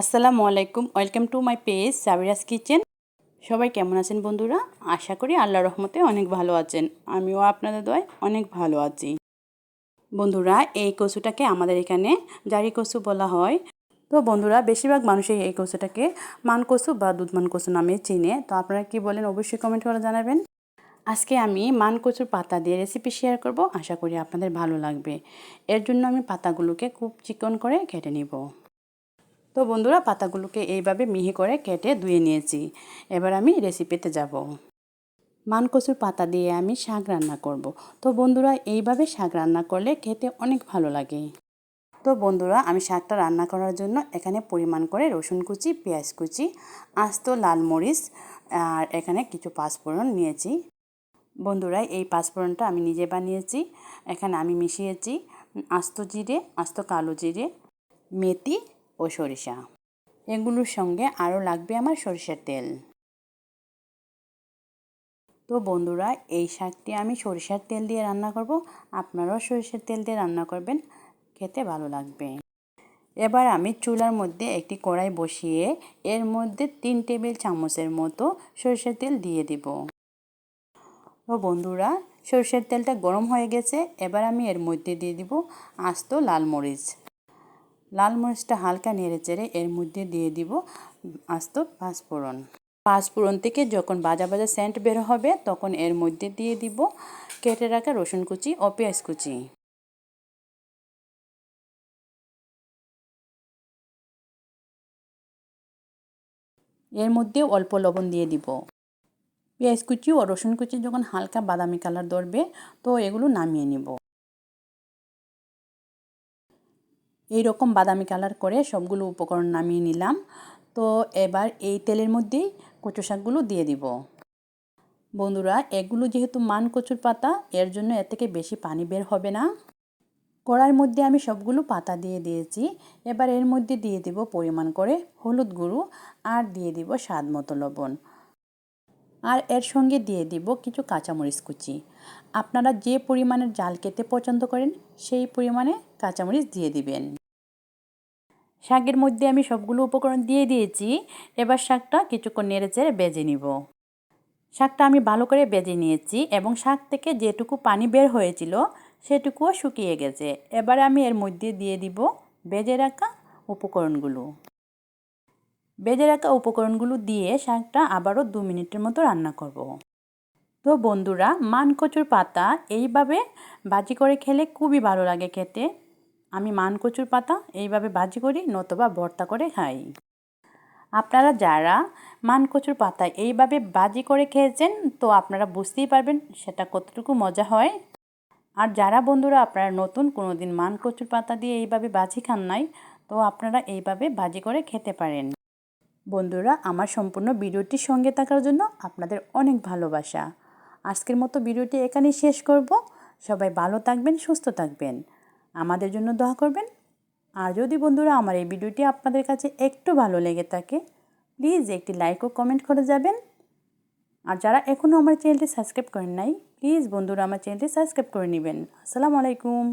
আসসালামু আলাইকুম, welcome to my page Sabira's kitchen. সবাই কেমন আছেন বন্ধুরা? আশা করি আল্লাহ রহমতে অনেক ভালো আছেন। আমিও আপনাদের দয় অনেক ভালো আছি। বন্ধুরা, এই কচুটাকে আমাদের এখানে জারি কচু বলা হয়। তো বন্ধুরা, বেশিরভাগ মানুষই এই কচুটাকে মান কচু বা দুধমান কচু নামে চিনে। তো আপনারা কি বলেন, অবশ্যই কমেন্ট করে জানাবেন। আজকে আমি মান কচুর পাতা দিয়ে রেসিপি শেয়ার করব। আশা করি আপনাদের ভালো লাগবে। এর জন্য আমি পাতাগুলোকে খুব চিকন করে কেটে নিব। তো বন্ধুরা, পাতাগুলোকে এইভাবে মিহি করে কেটে ধুয়ে নিয়েছি। এবার আমি রেসিপিতে যাব। মানকচুর পাতা দিয়ে আমি শাক রান্না করব। তো বন্ধুরা, এইভাবে শাক রান্না করলে খেতে অনেক ভালো লাগে। তো বন্ধুরা, আমি শাকটা রান্না করার জন্য এখানে পরিমাণ করে রসুন কুচি, পেঁয়াজ কুচি, আস্ত লাল মরিচ, আর এখানে কিছু পাঁচফোড়ন নিয়েছি। বন্ধুরা, এই পাঁচফোড়নটা আমি নিজে বানিয়েছি। এখানে আমি মিশিয়েছি আস্ত জিরে, আস্ত কালো জিরে, মেথি ও সরিষা। এগুলোর সঙ্গে আরও লাগবে আমার সরিষার তেল। তো বন্ধুরা, এই শাকটি আমি সরিষার তেল দিয়ে রান্না করব। আপনারাও সরিষার তেল দিয়ে রান্না করবেন, খেতে ভালো লাগবে। এবার আমি চুলার মধ্যে একটি কড়াই বসিয়ে এর মধ্যে তিন টেবিল চামচের মতো সরিষার তেল দিয়ে দিব। ও বন্ধুরা, সরষের তেলটা গরম হয়ে গেছে, এবার আমি এর মধ্যে দিয়ে দিব আস্ত লাল মরিচ। লাল মরিচটা হালকা নেড়ে চেড়ে এর মধ্যে দিয়ে দিব আস্ত পাঁচফোড়ন। পাঁচফোড়ন থেকে যখন বাজা বাজা সেন্ট বের হবে, তখন এর মধ্যে দিয়ে দিব কেটে রাখা রসুন কুচি ও পেঁয়াজ কুচি। এর মধ্যে অল্প লবণ দিয়ে দিব। পেঁয়াজ কুচি ও রসুন কুচি যখন হালকা বাদামি কালার ধরবে, তো এগুলো নামিয়ে নিব। এই রকম বাদামি কালার করে সবগুলো উপকরণ নামিয়ে নিলাম। তো এবার এই তেলের মধ্যেই কচু শাকগুলো দিয়ে দিব। বন্ধুরা, এগুলো যেহেতু মান কচুর পাতা, এর জন্য এর থেকে বেশি পানি বের হবে না। কড়ার মধ্যে আমি সবগুলো পাতা দিয়ে দিয়েছি। এবার এর মধ্যে দিয়ে দিব পরিমাণ করে হলুদ গুঁড়ো আর দিয়ে দিব স্বাদ মতো লবণ। আর এর সঙ্গে দিয়ে দিব কিছু কাঁচামরিচ কুচি। আপনারা যে পরিমাণের জাল খেতে পছন্দ করেন, সেই পরিমাণে কাঁচামরিচ দিয়ে দিবেন। শাকের মধ্যে আমি সবগুলো উপকরণ দিয়ে দিয়েছি। এবার শাকটা কিছুক্ষণ নেড়ে চেড়ে বেজে নিব। শাকটা আমি ভালো করে বেজে নিয়েছি এবং শাক থেকে যেটুকু পানি বের হয়েছিল সেটুকুও শুকিয়ে গেছে। এবার আমি এর মধ্যে দিয়ে দিব বেজে রাখা উপকরণগুলো। বেজে রাখা উপকরণগুলো দিয়ে শাকটা আবারও দু মিনিটের মতো রান্না করব। তো বন্ধুরা মান কচুর পাতা এইভাবে বাজি করে খেলে খুবই ভালো লাগে খেতে। আমি মানকচুর পাতা, এইভাবে ভাজি করি, নতবা ভর্তা করে খাই। আপনারা যারা মানকচুর পাতা এইভাবে বাজি করে খেয়েছেন, তো আপনারা বুঝতেই পারবেন সেটা কতটুকু মজা হয়। আর যারা বন্ধুরা, আপনারা নতুন কোনো দিন মানকচুর পাতা দিয়ে এইভাবে বাজি খান নাই, তো আপনারা এইভাবে বাজি করে খেতে পারেন। বন্ধুরা, আমার সম্পূর্ণ ভিডিওটির সঙ্গে থাকার জন্য আপনাদের অনেক ভালোবাসা। আজকের মতো ভিডিওটি এখানেই শেষ করব। সবাই ভালো থাকবেন, সুস্থ থাকবেন। আমাদের জন্য দোয়া করবেন। আর যদি বন্ধুরা আমার এই ভিডিওটি আপনাদের কাছে একটু ভালো লেগে থাকে, প্লিজ একটি লাইক ও কমেন্ট করে যাবেন। আর যারা এখনও আমার চ্যানেলটি সাবস্ক্রাইব করেন নাই, প্লিজ বন্ধুরা আমার চ্যানেলটি সাবস্ক্রাইব করে নেবেন। আসসালামু আলাইকুম।